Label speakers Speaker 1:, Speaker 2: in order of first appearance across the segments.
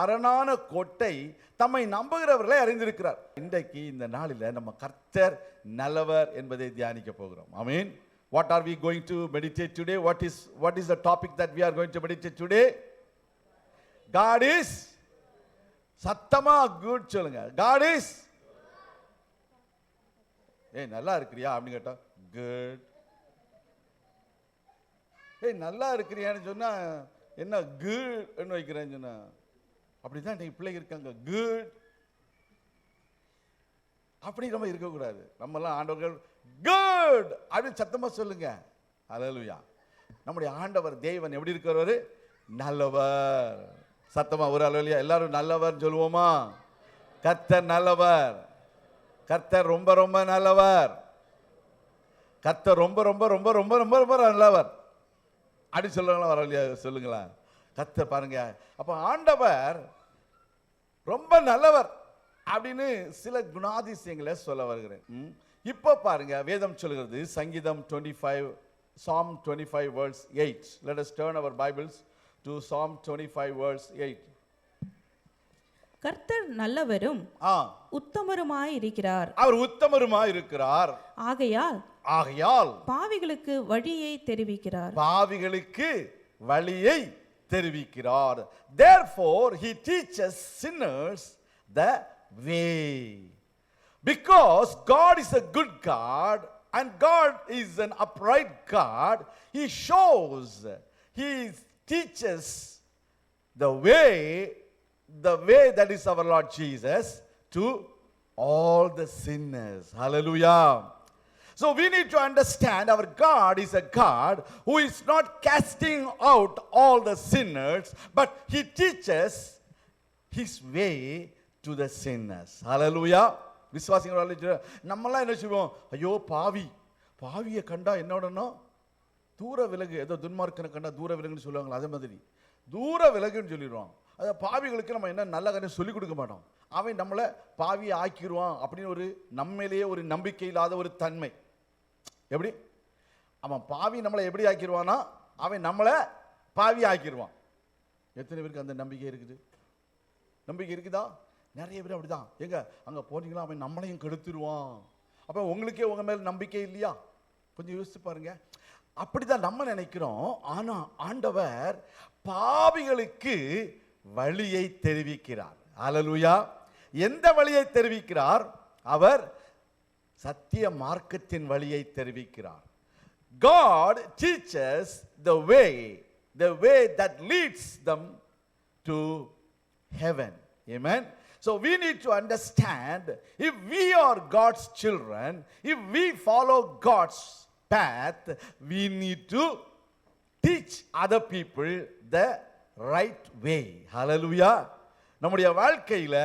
Speaker 1: அரணான கோட்டை தம்மை நம்புகிறவர்களை அறிந்திருக்கிறார். இன்றைக்கு இந்த நாளில் நம்ம கர்த்தர் நல்லவர் என்பதை தியானிக்க போகிறோம். ஆமீன் what are we going to meditate today what is what is the topic that we are going to meditate today God is சத்தமா குட் சொல்லுங்க. காட் இஸ் ஏய் நல்லா இருக்கிறியா அப்படின்னு கேட்டா குட் ஏய் நல்லா இருக்கிறியான்னு சொன்னா என்ன குட்னு வைக்கிறேன்னு சொன்னா அப்படிதான் இன்னைக்கு பிள்ளைங்க இருக்காங்க. குட் அப்படி நம்ம இருக்கக்கூடாது. நம்மலாம் ஆண்டவர்கள் குட் அப்படின்னு சத்தமாக சொல்லுங்க. அலலுயா நம்முடைய ஆண்டவர் தேவன் எப்படி இருக்கிறவர் நல்லவர். சத்தமாக ஒரு அலுவலியா எல்லாரும் நல்லவர் சொல்லுவோமா? கர்த்தர் நல்லவர். கர்த்தர் ரொம்ப ரொம்ப நல்லவர். கர்த்தர் ரொம்ப ரொம்ப ரொம்ப ரொம்ப ரொம்ப ரொம்ப நல்லவர். அப்படி சொல்லுங்களா வரலையா சொல்லுங்களேன். கர்த்தர் பாருங்க. அப்போ ஆண்டவர் ரொம்ப நல்லவர் அப்படின்னு சில குணாதிசயங்களை சொல்ல வருகிறேன். இப்போ பாருங்க வேதம் சொல்கிறது சங்கீதம் twenty five psalm twenty five verse eight let us turn our Bibles to psalm twenty five verse eight
Speaker 2: கர்த்தர் நல்லவரும்
Speaker 1: ஆ.
Speaker 2: உத்தமருமாயிருக்கிறார்.
Speaker 1: அவர் உத்தமருமா இருக்கிறார்
Speaker 2: ஆகையால்
Speaker 1: ஆகையால்
Speaker 2: பாவிகளுக்கு வழியை தெரிவிக்கிறார்.
Speaker 1: பாவிகளுக்கு வழியை தெரிவிக்கிறார் therefore he teaches sinners the way because god is a good god and god is an upright god he shows he teaches the way the way that is our lord jesus to all the sinners hallelujah so we need to understand our God is a God who is not casting out all the sinners, but He teaches His way to the sinners. Hallelujah. விசுவாசிங்க நம்மளாம் என்ன செய்வோம்? ஐயோ பாவி. பாவியை கண்டா என்னோடனோ தூர விலகு ஏதோ துன்மார்க்கனை கண்டா தூர விலகுன்னு சொல்லுவாங்களா அதே மாதிரி. தூர விலகுன்னு சொல்லிடுவோம் அது பாவிகளுக்கு நம்ம என்ன நல்ல காரியம் சொல்லிக் கொடுக்க மாட்டோம். அவன் நம்மளை பாவியை ஆக்கிடுவான் அப்படின்னு ஒரு நம்மையிலேயே ஒரு நம்பிக்கை இல்லாத ஒரு தன்மை. எப்படி? அவன் பாவி நம்மளை எப்படி ஆக்கிடுவானா அவன் நம்மளை பாவி ஆக்கிடுவான் எத்தனை பேருக்கு அந்த நம்பிக்கை இருக்குது? நம்பிக்கை இருக்குதா? நிறைய பேர் அப்படிதான். எங்க அங்கே போனீங்களா அவன் நம்மளையும் கெடுத்துருவான். அப்போ உங்களுக்கே உங்கள் மேலே நம்பிக்கை இல்லையா? கொஞ்சம் யோசிச்சு பாருங்க. அப்படிதான் நம்ம நினைக்கிறோம். ஆனால் ஆண்டவர் பாவிகளுக்கு வழியை தெரிவிக்கிறார். அலலுயா எந்த வழியை தெரிவிக்கிறார்? அவர் சத்திய மார்க்கத்தின் வழியை தெரிவிக்கிறார் God teaches the way, the way that leads them to heaven. Amen. So we need to understand if we are God's children, if we follow God's path, we need to teach other people the right way. Hallelujah. நம்முடைய வாழ்க்கையில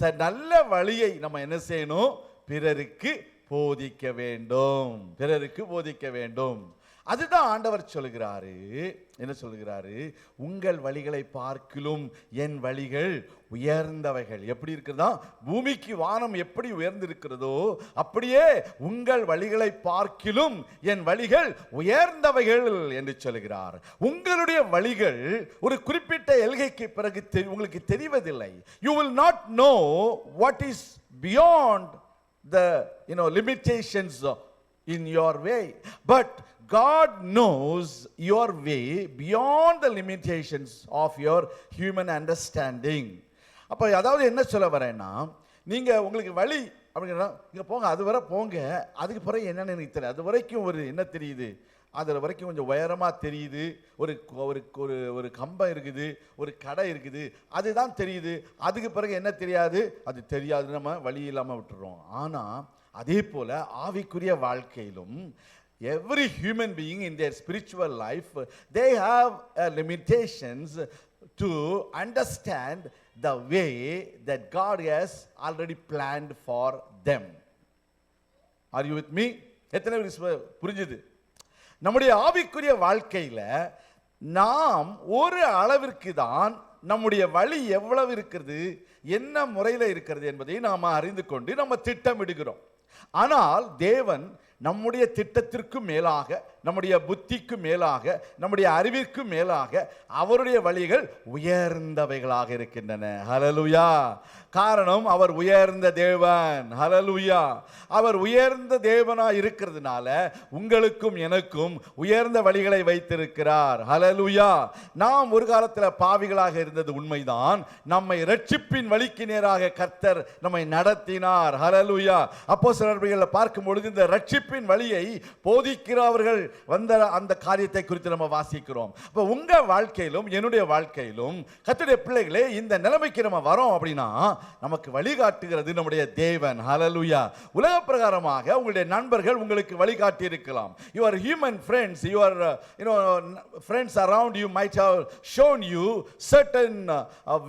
Speaker 1: ச- நல்ல வழியை நம்ம என்ன செய்யணும் பிறருக்கு போதிக்க வேண்டும். பிறருக்கு போதிக்க வேண்டும். அதுதான் ஆண்டவர் சொல்கிறாரு. என்ன சொல்கிறாரு? உங்கள் வழிகளை பார்க்கிலும் என் வழிகள் உயர்ந்தவைகள். எப்படி இருக்கிறதா? பூமிக்கு வானம் எப்படி உயர்ந்திருக்கிறதோ அப்படியே உங்கள் வழிகளை பார்க்கிலும் என் வழிகள் உயர்ந்தவைகள் என்று சொல்கிறார். உங்களுடைய வழிகள் ஒரு குறிப்பிட்ட எல்கைக்கு பிறகு தெரி- உங்களுக்கு தெரிவதில்லை. You will not know what is beyond the you know limitations in your way but god knows your way beyond the limitations of your human understanding அப்போ அதாவது என்ன சொல்ல வரேன்னா நீங்கள் உங்களுக்கு வழி அப்படின்னா இங்கே போங்க அது வரை போங்க அதுக்கு பிறகு என்னென்னு எனக்கு தெரியும் அது வரைக்கும் ஒரு என்ன தெரியுது அதில் வரைக்கும் கொஞ்சம் உயரமாக தெரியுது. ஒரு ஒரு ஒரு ஒரு கம்பம் இருக்குது ஒரு கடை இருக்குது. அதுதான் தெரியுது. அதுக்கு பிறகு என்ன தெரியாது? அது தெரியாது நம்ம வழி இல்லாமல் விட்டுறோம். ஆனால் அதே போல் ஆவிக்குரிய வாழ்க்கையிலும் every human being in their spiritual life they have limitations to understand the way that God god already planned for them are you with me எத்தனை புரிஞ்சுது? நம்முடைய ஆவிக்குரிய வாழ்க்கையில் நாம் ஒரு அளவிற்கு தான் நம்முடைய வழி எவ்வளவு இருக்கிறது என்ன முறையில் இருக்கிறது என்பதை நாம் அறிந்து கொண்டு நம்ம திட்டமிடுகிறோம். ஆனால் தேவன் நம்முடைய திட்டத்திற்கு மேலாக நம்முடைய புத்திக்கு மேலாக நம்முடைய அறிவிற்கு மேலாக அவருடைய வழிகள் உயர்ந்தவைகளாக இருக்கின்றன. ஹலலுயா காரணம் அவர் உயர்ந்த தேவன். ஹலலுயா அவர் உயர்ந்த தேவனாக இருக்கிறதுனால உங்களுக்கும் எனக்கும் உயர்ந்த வழிகளை வைத்திருக்கிறார். ஹலலுயா நாம் ஒரு காலத்தில் பாவிகளாக இருந்தது உண்மைதான். நம்மை ரட்சிப்பின் வழிக்கு நேராக கர்த்தர் நம்மை நடத்தினார். ஹலலுயா அப்போ அப்போஸ்தலர்களை பார்க்கும் பொழுது இந்த ரட்சிப்பின் வழியை போதிக்கிறவர்கள் வந்த அந்த காரியத்தை குறித்து நம்ம வாசிக்கிறோம். இப்போ உங்க வாழ்க்கையிலும் என்னுடைய வாழ்க்கையிலும் கத்துடைய பிள்ளைகளே இந்த நிலைமைக்கு நம்ம வரோம் அப்படின்னா நமக்கு வழிகாட்டுகிறது நம்முடைய தேவன். ஹலலுயா உலக பிரகாரமாக உங்களுடைய நண்பர்கள் உங்களுக்கு வழிகாட்டி இருக்கலாம் your human friends your you know friends around you might have shown you certain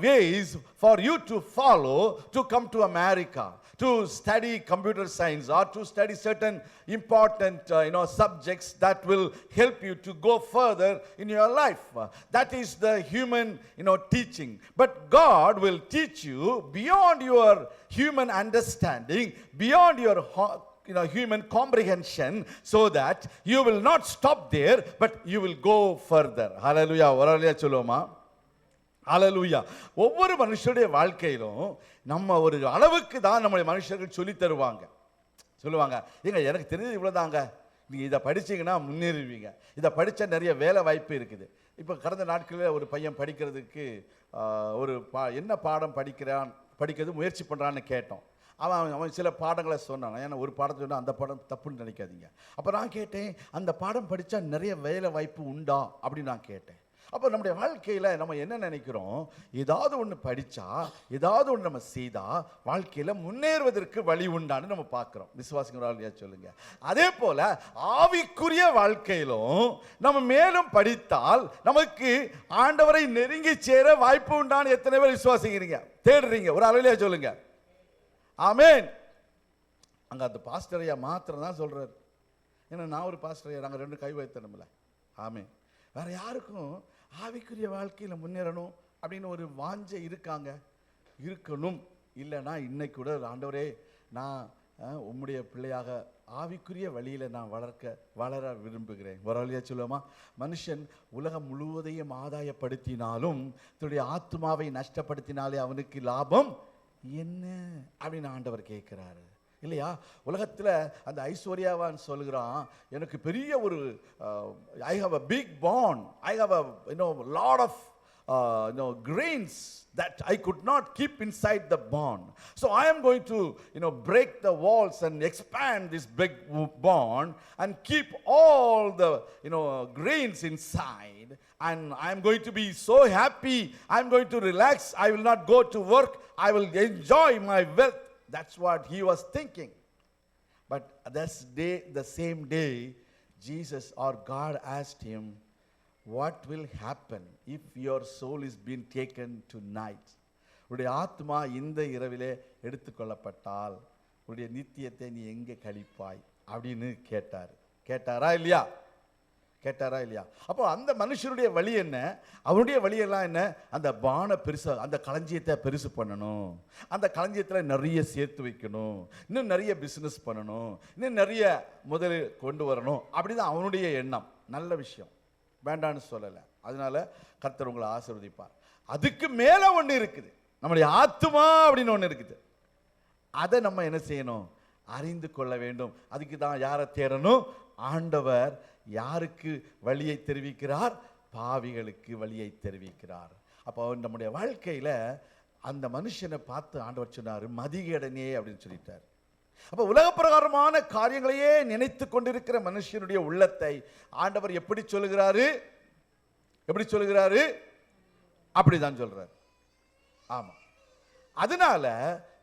Speaker 1: ways for you to follow to come to America to study computer science or to study certain important uh, you know subjects that will help you to go further in your life Uh, that is the human you know teaching but god will teach you beyond your human understanding beyond your ho- you know human comprehension so that you will not stop there but you will go further hallelujah ஒரு hallelujah சொல்லுவோமா அலலுயா ஒவ்வொரு மனுஷருடைய வாழ்க்கையிலும் நம்ம ஒரு அளவுக்கு தான் நம்முடைய மனுஷர்கள் சொல்லி தருவாங்க. சொல்லுவாங்க ஏங்க எனக்கு தெரிஞ்சது இவ்வளோதாங்க நீங்கள் இதை படிச்சீங்கன்னா முன்னேறுவீங்க. இதை படித்தா நிறைய வேலை வாய்ப்பு இருக்குது. இப்போ கடந்த நாட்களில் ஒரு பையன் படிக்கிறதுக்கு ஒரு பா என்ன பாடம் படிக்கிறான் படிக்கிறது முயற்சி பண்ணுறான்னு கேட்டோம். அவன் அவன் சில பாடங்களை சொன்னான். ஏன்னா ஒரு பாடத்தை சொன்னால் அந்த பாடம் தப்புன்னு நினைக்காதீங்க. அப்போ நான் கேட்டேன் அந்த பாடம் படித்தா நிறைய வேலை வாய்ப்பு உண்டா? அப்படின்னு நான் கேட்டேன். அப்போ நம்முடைய வாழ்க்கையில் நம்ம என்ன நினைக்கிறோம்? ஏதாவது ஒன்று படித்தா ஏதாவது ஒன்று நம்ம செய்தால் வாழ்க்கையில் முன்னேறுவதற்கு வழி உண்டான்னு நம்ம பார்க்குறோம். விசுவாசிங்கிறாலியா சொல்லுங்க. அதே போல் ஆவிக்குரிய வாழ்க்கையிலும் நம்ம மேலும் படித்தால் நமக்கு ஆண்டவரை நெருங்கி சேர வாய்ப்பு உண்டான்னு எத்தனை பேர் விசுவாசிக்கிறீங்க? தேடுறீங்க. ஒரு அலையிலையா சொல்லுங்க. ஆமேன். அங்கே அந்த பாஸ்டரையா மாத்திரம் தான் சொல்கிறார் ஏன்னா நான் ஒரு பாஸ்டர் ஐயா நாங்கள் ரெண்டு கை வைத்தனமில்ல. ஆமே வேற யாருக்கும் ஆவிக்குரிய வாழ்க்கையில் முன்னேறணும் அப்படின்னு ஒரு வாஞ்சை இருக்காங்க. இருக்கணும். இல்லைன்னா இன்னைக்கு கூட ஆண்டவரே நான் உம்முடைய பிள்ளையாக ஆவிக்குரிய வழியில் நான் வளர்க்க வளர விரும்புகிறேன். வழியாக சொல்லுவோமா? மனுஷன் உலகம் முழுவதையும் ஆதாயப்படுத்தினாலும் தன்னுடைய ஆத்மாவை நஷ்டப்படுத்தினாலே அவனுக்கு லாபம் என்ன? அப்படின்னு ஆண்டவர் கேட்குறாரு. இல்லையா உலகத்தில் அந்த ஐஸ்வர்யாவான் சொல்கிறான் எனக்கு பெரிய ஒரு I have a big bond I have a you know lot of uh, you know, grains that I could not keep inside the bond. So I am going to, you know, break the walls and expand this big w- bond and keep all the, you know, grains inside. And I am going to be so happy. I am going to relax. I will not go to work. I will enjoy my wealth. That's what he was thinking. But this day, the same day, Jesus or God asked him, What will happen if your soul is being taken tonight? உடைய ஆத்மா இந்த இரவிலே எடுத்துக்கொள்ளப்பட்டால் உடைய நித்தியத்தை நீ எங்கே கழிப்பாய் அப்படின்னு கேட்டார் கேட்டாரா இல்லையா கேட்டாரா இல்லையா? அப்போ அந்த மனுஷருடைய வழி என்ன? அவருடைய வழியெல்லாம் என்ன? அந்த பானை பெருசாக அந்த களஞ்சியத்தை பெருசு பண்ணணும். அந்த களஞ்சியத்தில் நிறைய சேர்த்து வைக்கணும். இன்னும் நிறைய பிஸ்னஸ் பண்ணணும். இன்னும் நிறைய முதலில் கொண்டு வரணும். அப்படிதான் அவனுடைய எண்ணம். நல்ல விஷயம். வேண்டான்னு சொல்லலை. அதனால் கர்த்தர் உங்களை ஆசிர்வதிப்பார். அதுக்கு மேலே ஒன்று இருக்குது. நம்முடைய ஆத்துமா அப்படின்னு ஒன்று இருக்குது. அதை நம்ம என்ன செய்யணும்? அறிந்து கொள்ள வேண்டும். அதுக்கு தான் யாரை தேடணும்? ஆண்டவர் யாருக்கு வழியை தெரிவிக்கிறார்? பாவிகளுக்கு வழியை தெரிவிக்கிறார். அப்போ நம்முடைய வாழ்க்கையில் அந்த மனுஷனை பார்த்து ஆண்டவர் சொன்னார் மதிகேடனே அப்படின்னு சொல்லிட்டார். அப்போ உலக பிரகாரமான காரியங்களையே நினைத்து கொண்டிருக்கிற மனுஷனுடைய உள்ளத்தை ஆண்டவர் எப்படி சொல்லுகிறாரு? எப்படி சொல்லுகிறாரு? அப்படிதான் சொல்றாரு. ஆமாம் அதனால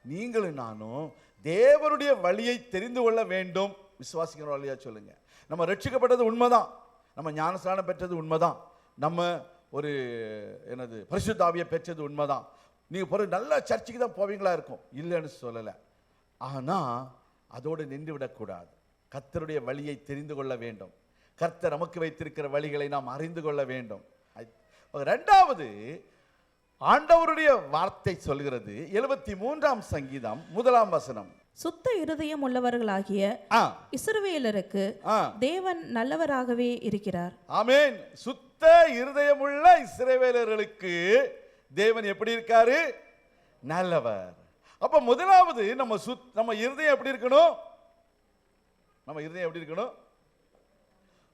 Speaker 1: நீங்களும் நானும் தேவனுடைய வழியை தெரிந்து கொள்ள வேண்டும். விசுவாசிக்கிற வழியா சொல்லுங்க. நம்ம ரட்சிக்கப்பட்டது உண்மைதான். நம்ம ஞானஸ்நானம் பெற்றது உண்மைதான். நம்ம ஒரு என்னது பரிசுத்தாவியை பெற்றது உண்மைதான். நீங்கள் போற நல்ல சர்ச்சுக்கு தான் போவீங்களா இருக்கும். இல்லைன்னு சொல்லலை. ஆனால் அதோடு நின்று விடக்கூடாது. கர்த்தருடைய வழியை தெரிந்து கொள்ள வேண்டும். கர்த்தர் நமக்கு வைத்திருக்கிற வழிகளை நாம் அறிந்து கொள்ள வேண்டும். ரெண்டாவது ஆண்டவருடைய வார்த்தை சொல்கிறது எழுபத்தி மூன்றாம் சங்கீதம் முதலாம் வசனம்.
Speaker 2: சுத்த இருதயம் உள்ளவர்களாகிய இஸ்ரவேலருக்கு தேவன் நல்லவராகவே இருக்கிறார்.
Speaker 1: ஆமென். சுத்த இருதயமுள்ள இஸ்ரவேலர்களுக்கு தேவன் எப்படி இருக்காரு? நல்லவர். அப்ப முதலாவது நம்ம சுத் நம்ம இருதயம் எப்படி இருக்கணும்? நம்ம இருதயம் எப்படி இருக்கணும்?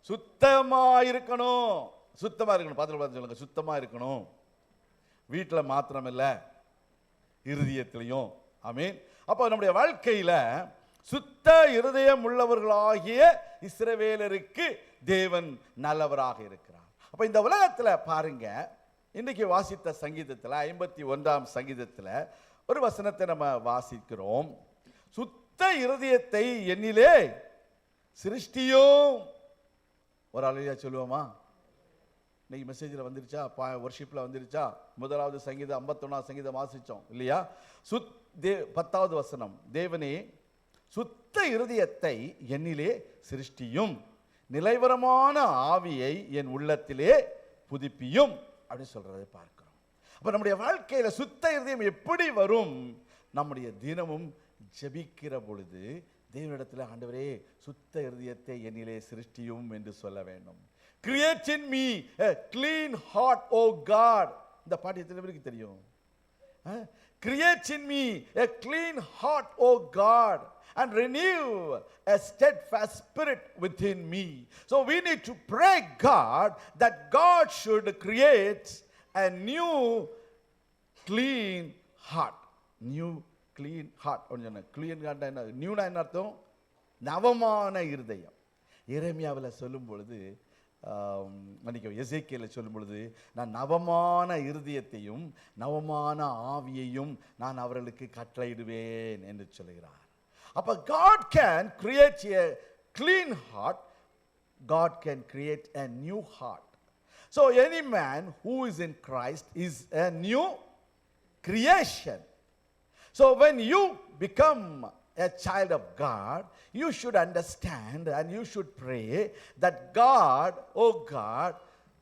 Speaker 1: சுத்தமா இருக்கணும் சுத்தமா இருக்கணும். பார்த்து பார்த்து சொல்லுங்க. சுத்தமா இருக்கணும். வீட்டில் மாத்திரம் இல்ல இருதயத்திலையும். ஆமீன். அப்போ நம்முடைய வாழ்க்கையில் சுத்த இருதயம் உள்ளவர்களாகிய இஸ்ரவேலருக்கு தேவன் நல்லவராக இருக்கிறார். அப்போ இந்த உலகத்தில் பாருங்க இன்னைக்கு வாசித்த சங்கீதத்தில் ஐம்பத்தி ஒன்றாம் சங்கீதத்தில் ஒரு வசனத்தை நம்ம வாசிக்கிறோம். சுத்த இருதயத்தை என்னிலே சிருஷ்டியும். ஒரு அலையா சொல்லுவோமா? இன்னைக்கு மெசேஜில் வந்துருச்சா? பா ஒர்ஷிப்பில் வந்துருச்சா? முதலாவது சங்கீதம் ஐம்பத்தொன்னாவது சங்கீதம் வாசித்தோம் இல்லையா? சுத் தே பத்தாவது வசனம். தேவனே சுத்த இருதயத்தை என்னிலே சிருஷ்டியும் நிலைவரமான ஆவியை என் உள்ளத்திலே புதுப்பியும். அப்படின்னு சொல்றதை பார்க்குறோம். அப்போ நம்முடைய வாழ்க்கையில் சுத்த இருதயம் எப்படி வரும்? நம்முடைய தினமும் ஜெபிக்கிற பொழுது தேவனிடத்தில் ஆண்டவரே சுத்த இருதயத்தை என்னிலே சிருஷ்டியும் என்று சொல்ல வேண்டும். Create in me clean heart O God இந்த பாட்டு எத்தனை பேருக்கு தெரியும் create in me a clean heart o god and renew a steadfast spirit within me so we need to pray god that god should create a new clean heart new clean heart ஒன்று சொன்னேன் clean heart என்ன நியூனா என்ன அர்த்தம் நவமான இருதயம் எரேமியாவில் சொல்லும் பொழுது ஆம், மன்னிக்கவும் எசேக்கியில் சொல்லும் பொழுது நான் நவமான இருதயத்தையும் நவமான ஆவியையும் நான் அவர்களுக்கு கட்டளையிடுவேன் என்று சொல்கிறார் அப்போ God can create a clean heart God can create a new heart so any man who is in Christ is a new creation so when you become a child of God, you should understand and you should pray that God, oh God,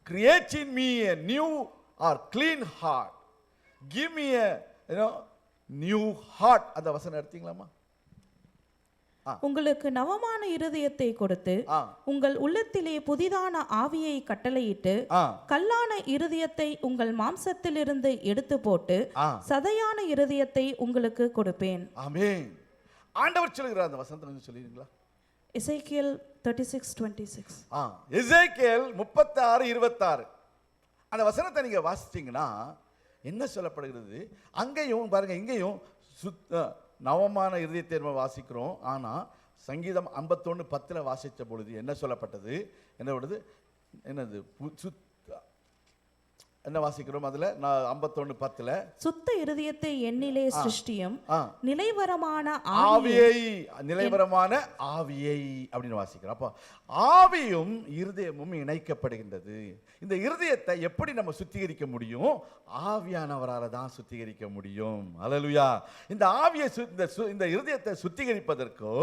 Speaker 1: create in me a new or clean heart. Give me a you know new heart. அந்த வசனம் எடுத்தீங்களாமா
Speaker 2: உங்களுக்கு நவமான இருதயத்தை கொடுத்து உங்கள் உள்ளத்திலே புதிதான ஆவியை கட்டளையிட்டு கல்லான இருதயத்தை உங்கள் மாம்சத்திலிருந்து எடுத்து போட்டு சதையான இருதயத்தை உங்களுக்கு கொடுப்பேன்.
Speaker 1: ஆமென். ஆண்டவர் சொல்லுகிறார் அந்த வசனத்தை கொஞ்சம் சொல்லிடுங்களா
Speaker 2: இசைக்கியல் தேர்ட்டி சிக்ஸ் டுவெண்ட்டி சிக்ஸ்
Speaker 1: ஆ எசேக்கியேல் முப்பத்தாறு இருபத்தாறு. அந்த வசனத்தை நீங்க வாசிச்சீங்கன்னா என்ன சொல்லப்படுகிறது? அங்கேயும் பாருங்க இங்கேயும் சுத்த நவமான இருதயத்தை வாசிக்கிறோம். ஆனா சங்கீதம் ஐம்பத்தொன்று பத்தில் வாசித்த பொழுது என்ன சொல்லப்பட்டது? என்ன பொழுது என்னது? சுத்த என்ன வாசிக்கிறோம் அதுல? நான் ஐம்பத்தொன்று பத்தில்.
Speaker 2: சுத்த இருதயத்தை எண்ணிலே சிருஷ்டியும் நிலைவரமான
Speaker 1: ஆவியை நிலைவரமான ஆவியை அப்படின்னு வாசிக்கிறோம். அப்போ ஆவியும் இருதயமும் இணைக்கப்படுகின்றது. இந்த இருதயத்தை எப்படி நம்ம சுத்திகரிக்க முடியும்? ஆவியானவரால தான் சுத்திகரிக்க முடியும். அல்லேலூயா. இந்த ஆவியை இந்த இந்த இருதயத்தை சுத்திகரிப்பதற்கோ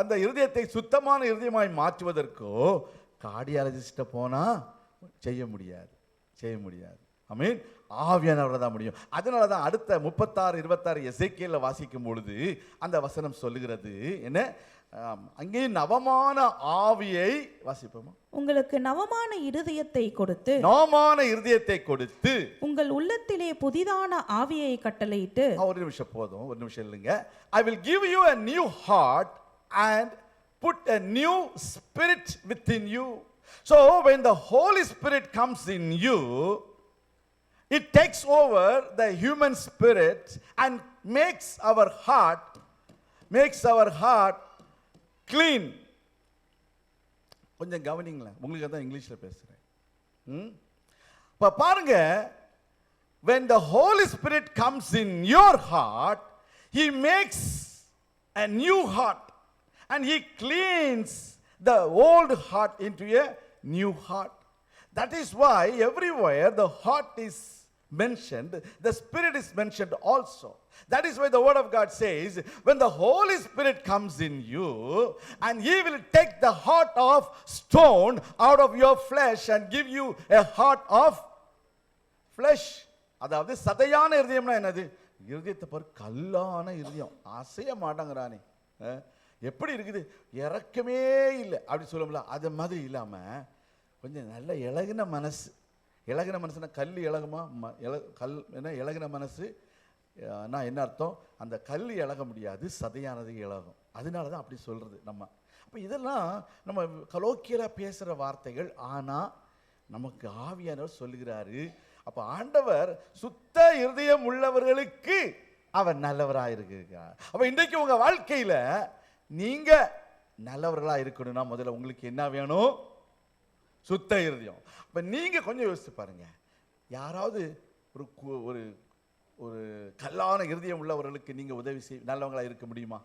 Speaker 1: அந்த இருதயத்தை சுத்தமான இருதயமாய் மாற்றுவதற்கோ கார்டியாலஜிஸ்ட்டை போனா செய்ய முடியாது. செய்ய முடியாது. ஐ மீன் ஆவியானவரை தான் முடியும். அதனால தான் அடுத்த முப்பத்தாறு இருபத்தாறு எசைக்கியல்ல வாசிக்கும் பொழுது அந்த வசனம் சொல்லுகிறது. என்ன? அங்கேயும் நவமான ஆவியை வாசிப்போமா?
Speaker 2: உங்களுக்கு நவமான இருதயத்தை கொடுத்து
Speaker 1: நவமான இருதயத்தை கொடுத்து
Speaker 2: உங்கள் உள்ளத்திலே புதிதான ஆவியை கட்டளையிட்டு
Speaker 1: ஒரு நிமிஷம் போதும் ஒரு நிமிஷம் இல்லைங்க I will give you a new heart and put a new spirit within you so when the Holy Spirit comes in you it takes over the human spirit and makes our heart makes our heart clean கொஞ்சம் கவனிங்களேன் உங்களுக்கு தான் இங்கிலீஷில் பேசுகிறேன் ம் இப்போ பாருங்க when the holy spirit comes in your heart he makes a new heart and he cleans the old heart into a new heart that is why everywhere the heart is mentioned the spirit is mentioned also that is why the word of god says when the holy spirit comes in you and he will take the heart of stone out of your flesh and give you a heart of flesh. அதாவது சதையான இருதயம்னா என்னது இருதயத்தை பாரு கல்லான இருதயம் அசைய மாட்டாங்கிறானே எப்படி இருக்குது இறக்கமே இல்லை அப்படி சொல்லும்ல அது மாதிரி இல்லாமல் கொஞ்சம் நல்ல இழகின மனசு. இழகின மனசுனா கல் இழகுமா ம இல கல் என்ன இழகின மனசு நான் என்ன அர்த்தம்? அந்த கல் இழக முடியாது சதையானது இழகும் அதனால தான் அப்படி சொல்கிறது நம்ம. அப்போ இதெல்லாம் நம்ம கலோக்கியலாக பேசுகிற வார்த்தைகள் ஆனால் நமக்கு ஆவியானவர் சொல்லுகிறாரு. அப்போ ஆண்டவர் சுத்த இருதயம் உள்ளவர்களுக்கு அவர் நல்லவராக இருக்கிறார். அப்போ இன்றைக்கு உங்கள் வாழ்க்கையில் நீங்கள் நல்லவர்களாக இருக்கணும்னா முதல்ல உங்களுக்கு என்ன வேணும்? சுத்த இருதயம். இப்போ நீங்கள் கொஞ்சம் யோசித்து பாருங்க. யாராவது ஒரு ஒரு ஒரு கல்லான இருதயம் உள்ளவர்களுக்கு நீங்கள் உதவி செய் நல்லவங்களாக இருக்க முடியுமா?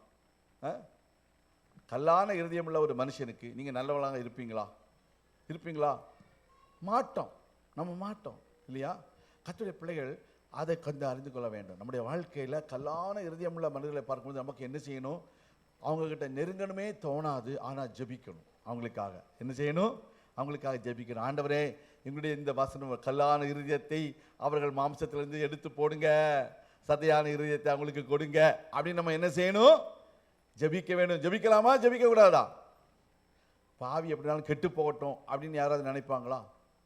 Speaker 1: கல்லான இருதயம் உள்ள ஒரு மனுஷனுக்கு நீங்கள் நல்லவங்களாக இருப்பீங்களா? இருப்பீங்களா? மாட்டோம். நம்ம மாட்டோம். இல்லையா? கத்துடைய பிள்ளைகள் அதை கொஞ்சம் அறிந்து கொள்ள வேண்டும். நம்முடைய வாழ்க்கையில் கல்லான இருதயமுள்ள மனிதர்களை பார்க்கும்போது நமக்கு என்ன செய்யணும்? அவங்கக்கிட்ட நெருங்கணுமே தோணாது ஆனால் ஜெபிக்கணும் அவங்களுக்காக. என்ன செய்யணும்? அவங்களுக்காக ஜெபிக்கணும் ஆண்டவரே எங்களுடைய இந்த வசனம் கல்லான இருதயத்தை அவர்கள் மாம்சத்திலிருந்து எடுத்து போடுங்க. சதையான இருதயத்தை அவங்களுக்கு கொடுங்க. அப்படின்னு நம்ம என்ன செய்யணும்? ஜெபிக்க வேணும் ஜெபிக்கலாமா? ஜெபிக்க கூடாதா பாவி எப்படினாலும் கெட்டு போகட்டும் அப்படின்னு யாராவது நினைப்பாங்களா?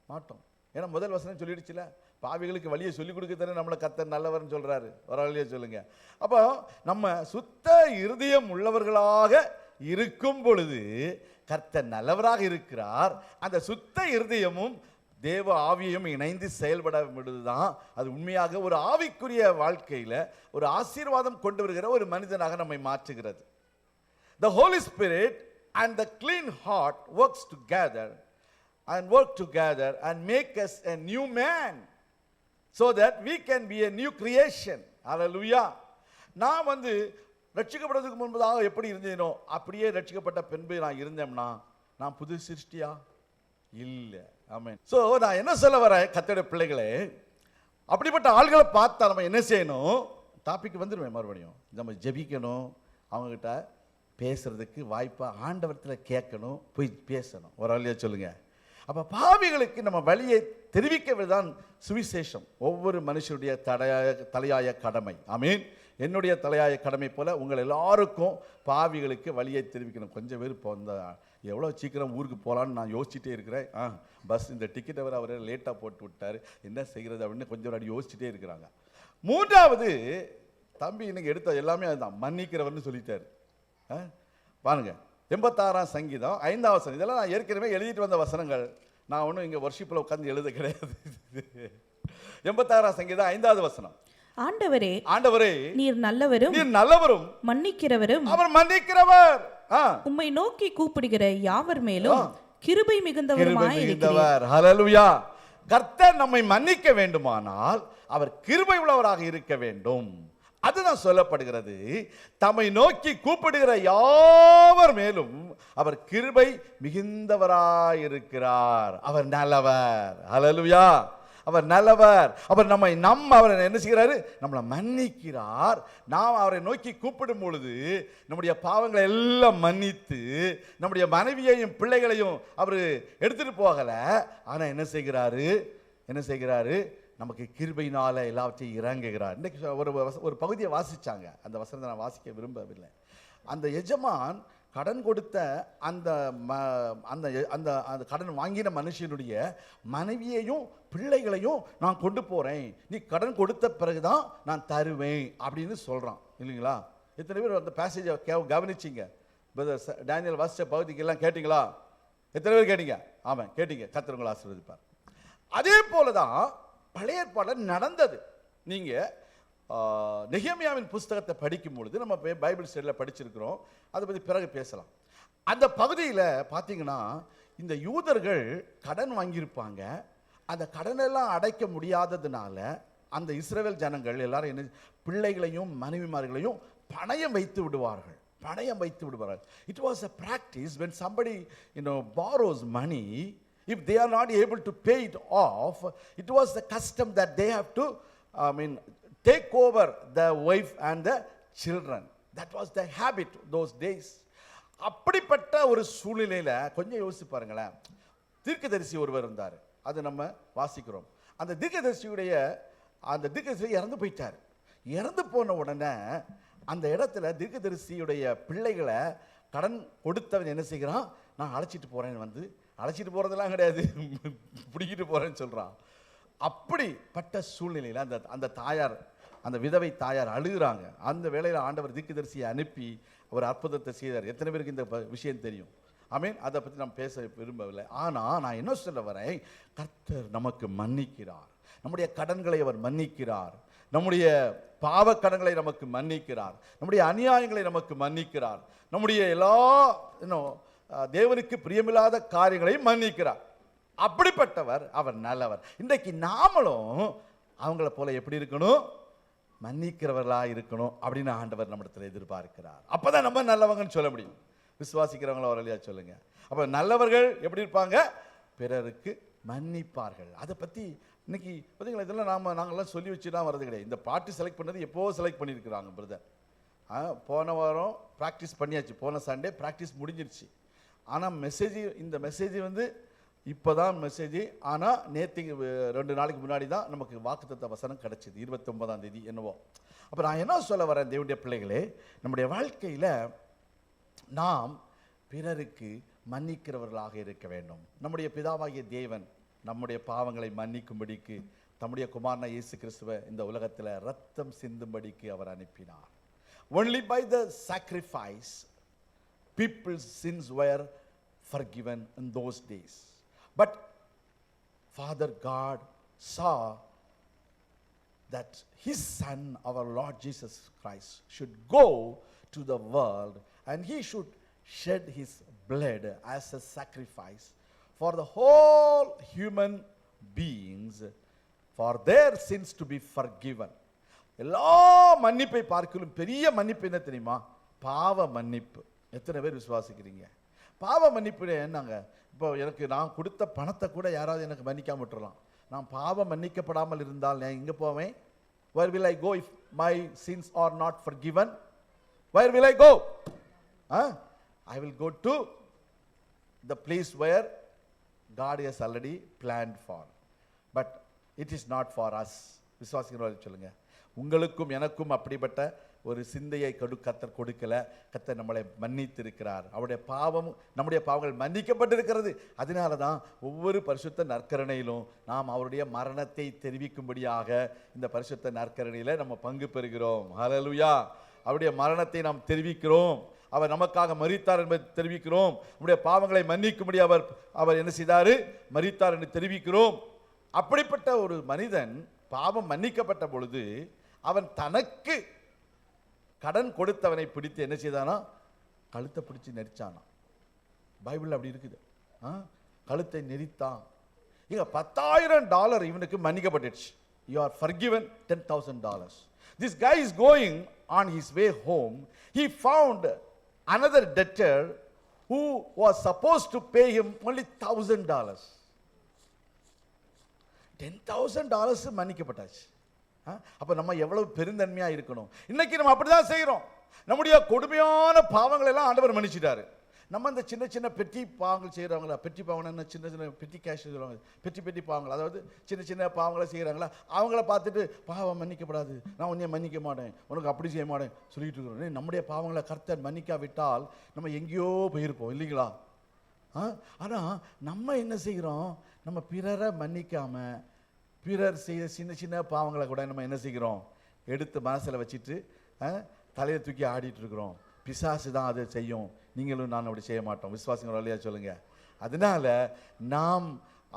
Speaker 1: மாட்டோம். ஏன்னா முதல் வசனம் சொல்லிடுச்சுல. பாவிகளுக்கு வழியை சொல்லிக் கொடுக்கத்தானே நம்மளை கத்தர் நல்லவர்னு சொல்கிறாரு ஒரு வழியை சொல்லுங்க. அப்போ நம்ம சுத்த இருதயம் உள்ளவர்களாக இருக்கும் பொழுது கர்த்த நல்லவராக இருக்கிறார் அந்த சுத்த இருதயமும் தேவ ஆவியும் இணைந்து செயல்பட விடுதுதான் அது உண்மையாக ஒரு ஆவிக்குரிய வாழ்க்கையில் ஒரு ஆசீர்வாதம் கொண்டு வருகிற ஒரு மனிதனாக நம்மை மாற்றுகிறது the holy spirit and the clean heart works together and work together and make us a new man so that we can be a new creation அலலுயா நான் வந்து ரட்சிக்கப்படுறதுக்கு முன்பதாக எப்படி இருந்தேனோ அப்படியே ரட்சிக்கப்பட்ட பின்பு நான் இருந்தேன்னா நான் புது சிருஷ்டியா? இல்லை. ஆமென். ஸோ நான் என்ன சொல்ல வரேன் கத்தோட பிள்ளைகளே? அப்படிப்பட்ட ஆள்களை பார்த்தா நம்ம என்ன செய்யணும்? டாபிக் வந்துடுவேன் மறுபடியும். நம்ம ஜெபிக்கணும் அவங்கக்கிட்ட பேசுறதுக்கு வாய்ப்பாக ஆண்டவரத்தில் கேட்கணும் போய் பேசணும். ஒரு வழியாக சொல்லுங்கள் அப்போ பாவிகளுக்கு நம்ம வழியை தெரிவிக்கவே தான் சுவிசேஷம். ஒவ்வொரு மனுஷனுடைய தடையாய தலையாய கடமை. ஐ மீன் என்னுடைய தலையாய கடமை போல் உங்கள் எல்லாருக்கும் பாவிகளுக்கு வழியை தெரிவிக்கணும். கொஞ்சம் பேர் இப்போ இந்த எவ்வளோ சீக்கிரம் ஊருக்கு போகலான்னு நான் யோசிச்சுட்டே இருக்கிறேன். ஆ பஸ் இந்த டிக்கெட்டை வர அவர் லேட்டாக போட்டு விட்டார். என்ன செய்கிறது அப்படின்னு கொஞ்சம் அடி யோசிச்சுட்டே இருக்கிறாங்க. மூன்றாவது தம்பி இன்னைக்கு எடுத்த எல்லாமே அதுதான். மன்னிக்கிறவர்னு சொல்லிட்டார். ஆ? பாருங்க. எண்பத்தாறாம் சங்கீதம் ஐந்தாவது வசனம். இதெல்லாம் நான் ஏற்கனவே எழுதிட்டு வந்த வசனங்கள். நான் ஒன்றும் இங்கே ஒர்ஷிப்பில் உட்காந்து எழுத கிடையாது. எண்பத்தாறாம் சங்கீதம் ஐந்தாவது வசனம்.
Speaker 2: ஆண்டவரே
Speaker 1: ஆண்டவரே
Speaker 2: நீர் நல்லவரும்
Speaker 1: நீர் நல்லவரும்.
Speaker 2: மன்னிக்கிறவரும்.
Speaker 1: அவர் மன்னிக்கிறவர்.
Speaker 2: உம்மை நோக்கி கூப்பிடுகிற யாவர் மேலும் கிருபை
Speaker 1: கிருபை
Speaker 2: மிகுந்தவருமாய் இருக்கிறீர்.
Speaker 1: மிகுந்தவர். ஹalleluya. கர்த்தர் நம்மை மன்னிக்க வேண்டுமானால் அவர் கிருபை உள்ளவராக இருக்க வேண்டும். அதுதான் சொல்லப்படுகிறது. தம்மை நோக்கி கூப்பிடுகிற யாவர் மேலும் அவர் கிருபை மிகுந்தவராயிருக்கிறார். அவர் நல்லவர். ஹalleluya. அவர் நல்லவர். அவர் நம்மை நம் அவரை என்ன செய்கிறாரு? நம்மளை மன்னிக்கிறார். நாம் அவரை நோக்கி கூப்பிடும் பொழுது நம்முடைய பாவங்களை எல்லாம் மன்னித்து நம்முடைய மனைவியையும் பிள்ளைகளையும் அவர் எடுத்துட்டு போகலை. ஆனால் என்ன செய்கிறாரு? என்ன செய்கிறாரு? நமக்கு கிருபையினால் எல்லாவற்றையும் இறங்குகிறார். இன்றைக்கு ஒரு வச- ஒரு பகுதியை வாசிச்சாங்க. அந்த வசனத்தை நான் வாசிக்க விரும்பவில்லை. அந்த எஜமான் கடன் கொடுத்த அந்த ம அந்த அந்த அந்த கடன் வாங்கின மனுஷனுடைய மனைவியையும் பிள்ளைகளையும் நான் கொண்டு போகிறேன் நீ கடன் கொடுத்த பிறகுதான் நான் தருவேன் அப்படின்னு சொல்கிறான் இல்லைங்களா? எத்தனை பேர் அந்த பேசேஜை கே கவனிச்சிங்க? டேனியல் வாசித்த பகுதிக்கெல்லாம் கேட்டிங்களா? எத்தனை பேர் கேட்டீங்க? ஆமாம் கேட்டீங்க. கத்திரங்களை ஆசீர்வதிப்பார். அதே போல தான் பழைய ஏற்பாடுல நடந்தது. நீங்கள் நெகேமியாவின் புஸ்தகத்தை படிக்கும் பொழுது நம்ம பைபிள் ஸ்டடியில் படிச்சிருக்கிறோம். அதை பற்றி பிறகு பேசலாம். அந்த பகுதியில் பார்த்தீங்கன்னா இந்த யூதர்கள் கடன் வாங்கியிருப்பாங்க. அந்த கடனெல்லாம் அடைக்க முடியாததுனால அந்த இஸ்ரேல் ஜனங்கள் எல்லாரும் என்ன பிள்ளைகளையும் மனைவிமார்களையும் பணயம் வைத்து விடுவார்கள். பணயம் வைத்து விடுவார்கள். It was a practice when somebody you know borrows money if they are not able to pay it off it was the custom that they have to I mean take over the wife and the children. That was the habit those days. அப்படிப்பட்ட ஒரு சூழ்நிலையில் கொஞ்சம் யோசிச்சு பாருங்களேன். தீர்க்கதரிசி ஒருவர் இருந்தார். அது நம்ம வாசிக்கிறோம். அந்த தீர்க்கதரிசியுடைய அந்த தீர்க்கதரிசி இறந்து போயிட்டார். இறந்து போன உடனே அந்த இடத்துல தீர்க்கதரிசியுடைய பிள்ளைகளை கடன் கொடுத்தவன் என்ன செய்கிறான்? நான் அழைச்சிட்டு போகிறேன் வந்து அழைச்சிட்டு போகிறதெல்லாம் கிடையாது. பிடிக்கிட்டு போகிறேன்னு சொல்கிறான் அப்படிப்பட்ட சூழ்நிலையில் அந்த அந்த தாயார் அந்த விதவை தாயார் அழுகிறாங்க. அந்த வேளையில் ஆண்டவர் திக்குதரிசியை அனுப்பி ஒரு அற்புதத்தை செய்தார். எத்தனை பேருக்கு இந்த விஷயம் தெரியும்? அமீன் அதை பற்றி நான் பேச விரும்பவில்லை. ஆனால் நான் என்ன சொல்ல வரேன்? கர்த்தர் நமக்கு மன்னிக்கிறார். நம்முடைய கடன்களை அவர் மன்னிக்கிறார். நம்முடைய பாவ கடன்களை நமக்கு மன்னிக்கிறார். நம்முடைய அநியாயங்களை நமக்கு மன்னிக்கிறார். நம்முடைய எல்லா இன்னும் தேவனுக்கு பிரியமில்லாத காரியங்களையும் மன்னிக்கிறார். அப்படிப்பட்டவர் அவர் நல்லவர். இன்றைக்கு நாமளும் அவங்கள போல எப்படி இருக்கணும்? மன்னிக்கிறவர்களாக இருக்கணும் அப்படின்னு ஆண்டவர் நம்மிடத்தில் எதிர்பார்க்கிறார். அப்பதான் நம்ம நல்லவங்கன்னு சொல்ல முடியும். விசுவாசிக்கிறவங்கள வரலையா சொல்லுங்கள் அப்போ நல்லவர்கள் எப்படி இருப்பாங்க? பிறருக்கு மன்னிப்பார்கள். அதை பற்றி இன்னைக்கு பார்த்தீங்களா இதெல்லாம் நாம் நாங்கள்லாம் சொல்லி வச்சு தான் வர்றது கிடையாது. இந்த பாட்டு செலக்ட் பண்ணது எப்போ செலக்ட் பண்ணியிருக்கிறாங்க பிரதர் போன வாரம் ப்ராக்டிஸ் பண்ணியாச்சு. போன சண்டே ப்ராக்டிஸ் முடிஞ்சிருச்சு. ஆனால் மெசேஜ் இந்த மெசேஜ் வந்து இப்போ தான் மெசேஜ் ஆனால் நேற்று ரெண்டு நாளைக்கு முன்னாடி தான் நமக்கு வாக்குத்தத்த வசனம் கிடச்சிது. இருபத்தொம்பதாம் தேதி என்னவோ. அப்போ நான் என்ன சொல்ல வரேன் தேவனுடைய பிள்ளைகளே? நம்முடைய வாழ்க்கையில் நாம் பிறருக்கு மன்னிக்கிறவர்களாக இருக்க வேண்டும். நம்முடைய பிதாவாகிய தேவன் நம்முடைய பாவங்களை மன்னிக்கும்படிக்கு தம்முடைய குமாரன இயேசு கிறிஸ்துவ இந்த உலகத்தில் ரத்தம் சிந்தும்படிக்கு அவர் அனுப்பினார். Only by the sacrifice people sins were forgiven in those days but father god saw that his son, our Lord Jesus Christ, should go to the world and he should shed his blood as a sacrifice for the whole human beings for their sins to be forgiven. எல்லா மன்னிப்பை பார்க்கலும் பெரிய மன்னிப்பு என்ன தெரியுமா பாவ மன்னிப்பு எத்தனை பேர் விசுவாசிக்கிறீங்க பாவ மன்னிப்பு என்னங்க இப்போ எனக்கு நான் கொடுத்த பணத்தை கூட யாராவது எனக்கு மன்னிக்காம விட்டுறலாம். நான் பாவம் மன்னிக்கப்படாமல் இருந்தால் நான் எங்கே போவேன்? Where will I go if my sins are not forgiven where will I go I will go to the place where God is already planned for but it is not for us விசுவாசிக்கிறவர்கள் சொல்லுங்கள் உங்களுக்கும் எனக்கும் அப்படிப்பட்ட ஒரு சிந்தையை கடு கத்தர் கொடுக்கல. கத்தர் நம்மளை மன்னித்திருக்கிறார். அவருடைய பாவம் நம்முடைய பாவங்கள் மன்னிக்கப்பட்டிருக்கிறது. அதனால தான் ஒவ்வொரு பரிசுத்த நற்கரணையிலும் நாம் அவருடைய மரணத்தை தெரிவிக்கும்படியாக இந்த பரிசுத்த நற்கரணையில் நம்ம பங்கு பெறுகிறோம். ஹலலுயா அவருடைய மரணத்தை நாம் தெரிவிக்கிறோம். அவர் நமக்காக மறித்தார் என்பதை தெரிவிக்கிறோம். நம்முடைய பாவங்களை மன்னிக்கும்படி அவர் அவர் என்ன செய்தார்? மறித்தார் என்று தெரிவிக்கிறோம். அப்படிப்பட்ட ஒரு மனிதன் பாவம் மன்னிக்கப்பட்ட பொழுது அவன் தனக்கு கடன் கொடுத்தவனை பிடித்து என்ன செய்தானா? கழுத்தை பிடிச்சி நெரிச்சானா? பைபிள் அப்படி இருக்குது. ஆ? கழுத்தை நெரித்தான். இங்க பத்தாயிரம் டாலர் இவனுக்கு மன்னிக்கப்பட்டுச்சு you are forgiven ten thousand dollars this guy is going on his way home he found another debtor who was supposed to pay him only thousand dollars ten thousand dollars மன்னிக்கப்பட்டாச்சு. அப்போ நம்ம எவ்வளவு பெருந்தன்மையாக இருக்கணும்? இன்னைக்கு நம்ம அப்படிதான் செய்கிறோம் நம்முடைய கொடுமையான பாவங்களை எல்லாம் ஆண்டவர் மன்னிச்சிட்டாரு. நம்ம இந்த சின்ன சின்ன பெட்டி பாவங்கள் செய்கிறவங்களா பெட்டி பாவங்கள்னா சின்ன சின்ன பெட்டி கேஷ் சொல்லுவாங்க. பெட்டி பெட்டி பாவங்கள். அதாவது சின்ன சின்ன பாவங்களை செய்கிறாங்களா அவங்கள பார்த்துட்டு பாவம் மன்னிக்கப்படாது. நான் உன்னைய மன்னிக்க மாட்டேன். உனக்கு அப்படி செய்ய மாட்டேன். சொல்லிட்டு இருக்கிறோம். நம்முடைய பாவங்களை கர்த்தர் மன்னிக்காவிட்டால் நம்ம எங்கேயோ போயிருப்போம். இல்லைங்களா? ஆ? நம்ம என்ன செய்கிறோம் நம்ம பிறரை மன்னிக்காமல் பிறர் செய்த சின்ன சின்ன பாவங்களை கூட நம்ம என்ன செய்கிறோம்? எடுத்து மனசில் வச்சுட்டு தலையை தூக்கி ஆடிட்டுருக்குறோம் பிசாசு தான் அதை செய்யும். நீங்களும் நான் அப்படி செய்ய மாட்டோம். விசுவாசங்கள் வழியா சொல்லுங்கள் அதனால நாம்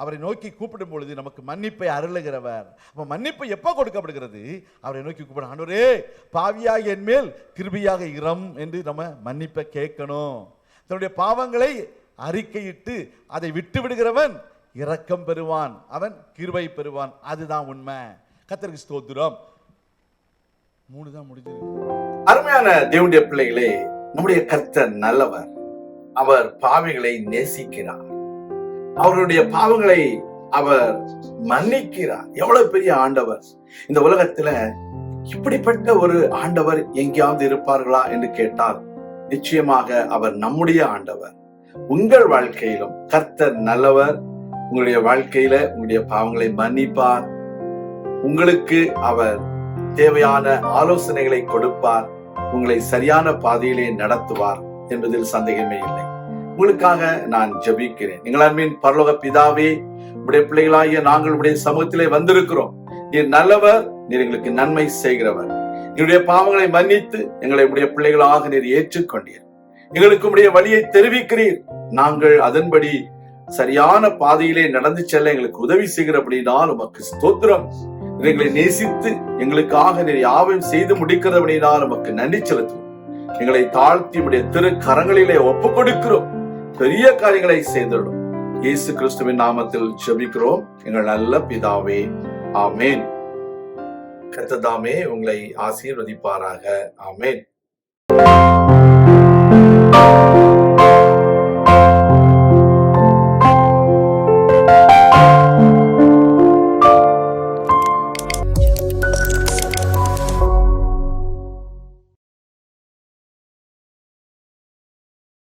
Speaker 1: அவரை நோக்கி கூப்பிடும் பொழுது நமக்கு மன்னிப்பை அருளுகிறவர். அப்போ மன்னிப்பு எப்போ கொடுக்கப்படுகிறது? அவரை நோக்கி கூப்பிடும். ஆண்டவரே பாவியாக என் மேல் கிருபியாக இரம் என்று நம்ம மன்னிப்பை கேட்கணும். தன்னுடைய பாவங்களை அறிக்கையிட்டு அதை விட்டு விடுகிறவன் இரக்கம் பெறுவான் அவன் கிருபை பெறுவான். அதுதான் உண்மை. கத்தருக்கு ஸ்தோத்திரம். மூணு தான் முடிஞ்சது
Speaker 3: அருமையான தேவனுடைய பிள்ளைகளே நம்முடைய கர்த்தர் நல்லவர். அவர் பாவிகளை நேசிக்கிறார். அவருடைய பாவங்களை அவர் மன்னிக்கிறார். எவ்வளவு பெரிய ஆண்டவர். இந்த உலகத்துல இப்படிப்பட்ட ஒரு ஆண்டவர் எங்கேயாவது இருப்பார்களா என்று கேட்டால் நிச்சயமாக அவர் நம்முடைய ஆண்டவர். உங்கள் வாழ்க்கையிலும் கர்த்தர் நல்லவர் உங்களுடைய வாழ்க்கையில உங்களுடைய பாவங்களை மன்னிப்பார். உங்களுக்கு அவர் தேவையான ஆலோசனைகளை கொடுப்பார்.
Speaker 1: உங்களை சரியான பாதையிலே நடத்துவார் என்பதில் சந்தேகமே இல்லை. உங்களுக்காக நான் ஜெபிக்கிறேன். எங்கள் அன்பின் பரலோக பிதாவே உடைய பிள்ளைகளாகிய நாங்கள் உடைய சமூகத்திலே வந்திருக்கிறோம். நீர் நல்லவர் நீர் எங்களுக்கு நன்மை செய்கிறவர். என்னுடைய பாவங்களை மன்னித்து எங்களை உடைய பிள்ளைகளாக நீர் ஏற்றுக்கொண்டீர். எங்களுக்கு உடைய வழியை தெரிவிக்கிறீர். நாங்கள் அதன்படி சரியான பாதையிலே நடந்து செல்ல எங்களுக்கு உதவி செய்கிற செய்கிறபடினால் உமக்கு ஸ்தோத்திரம். எங்களை நேசித்து எங்களுக்காக நீர் யாவையும் செய்து முடிக்கிறபடினால் உமக்கு நன்றி செலுத்துவோம். எங்களை தாழ்த்தி உடைய திரு கரங்களிலே ஒப்பு கொடுக்கிறோம் பெரிய காரியங்களை செய்திடும் இயேசு கிறிஸ்துவின் நாமத்தில் ஜெபிக்கிறோம். எங்கள் நல்ல பிதாவே ஆமேன். கத்ததாமே உங்களை ஆசீர்வதிப்பாராக. ஆமேன்.